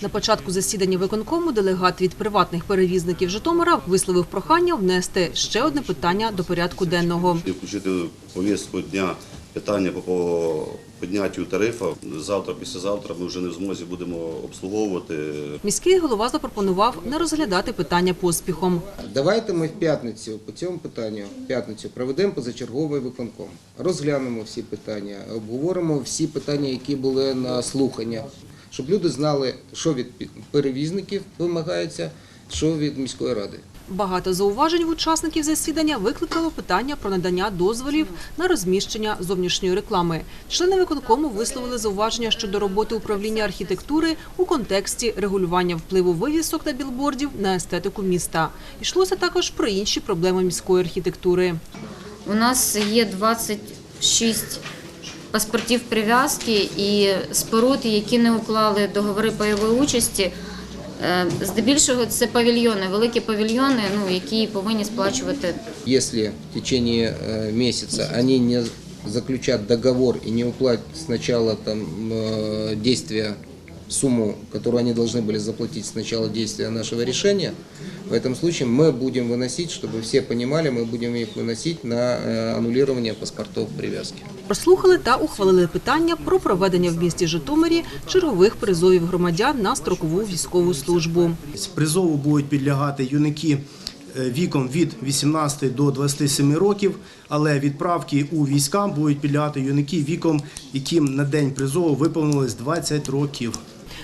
На початку засідання виконкому делегат від приватних перевізників Житомира висловив прохання внести ще одне питання до порядку денного. Включити повістку дня питання по- підняттю тарифу. Завтра, післязавтра ми вже не в змозі будемо обслуговувати. Міський голова запропонував не розглядати питання поспіхом. Давайте ми в п'ятницю по цьому питанню в п'ятницю проведемо позачерговий виконком. Розглянемо всі питання, обговоримо всі питання, які були на слуханнях, щоб люди знали, що від перевізників вимагається, що від міської ради. Багато зауважень в учасників засідання викликало питання про надання дозволів на розміщення зовнішньої реклами. Члени виконкому висловили зауваження щодо роботи управління архітектури у контексті регулювання впливу вивісок та білбордів на естетику міста. Йшлося також про інші проблеми міської архітектури. У нас є 26 паспортів прив'язки і споруд, які не уклали договори пайової участі. Е, Здебільшого це павільйони, великі павільйони, ну, які повинні сплачувати Если в течение місяця месяца они не заключать договор і не уплатять спочатку там э, действия, сумму, которую они должны были заплатить с начала действия нашего решения, в этом случае мы будем выносить, чтобы все понимали, мы будем их выносить на э, аннулирование паспортов привязки. Прослухали та ухвалили питання про проведення в місті Житомирі чергових призовів громадян на строкову військову службу. З призову будуть підлягати юнаки е, віком від 18 до 27 років, але відправки у війська будуть підлягати юнаки віком, яким на день призову виповнилось 20 років.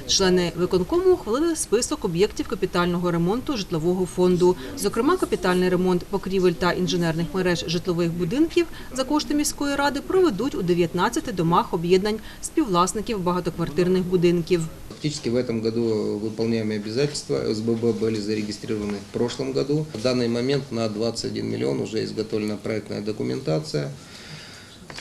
Члени виконкому ухвалили список об'єктів капітального ремонту житлового фонду. Зокрема, капітальний ремонт покрівель та інженерних мереж житлових будинків за кошти міської ради проведуть у 19 домах об'єднань співвласників багатоквартирних будинків. Фактически в этом году выполняемые обязательства СББ были зарегистрированы в прошлом году. В данный момент на 21 миллион уже изготовлена проектная документация.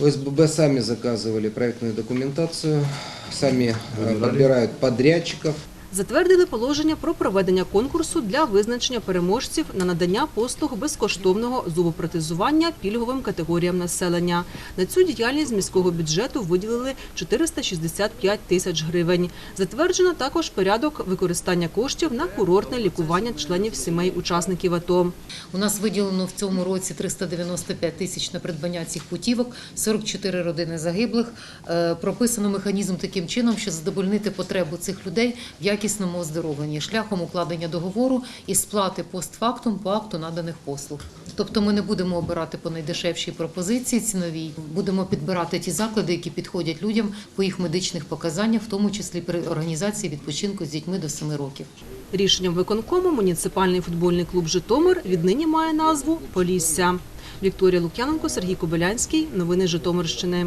ОСББ сами заказывали проектную документацию, сами э, подбирают подрядчиков. Затвердили положення про проведення конкурсу для визначення переможців на надання послуг безкоштовного зубопротезування пільговим категоріям населення. На цю діяльність з міського бюджету виділили 465 тисяч гривень. Затверджено також порядок використання коштів на курортне лікування членів сімей учасників АТО. У нас виділено в цьому році 395 тисяч на придбання цих путівок, 44 родини загиблих. Е, Прописано механізм таким чином, що задовольнити потребу цих людей в якісному оздоровленні шляхом укладення договору і сплати постфактум по акту наданих послуг. Тобто ми не будемо обирати по найдешевшій пропозиції ціновій, будемо підбирати ті заклади, які підходять людям по їх медичних показаннях, в тому числі при організації відпочинку з дітьми до 7 років. Рішенням виконкому муніципальний футбольний клуб Житомир віднині має назву Полісся. Вікторія Лук'яненко, Сергій Кобилянський. Новини Житомирщини.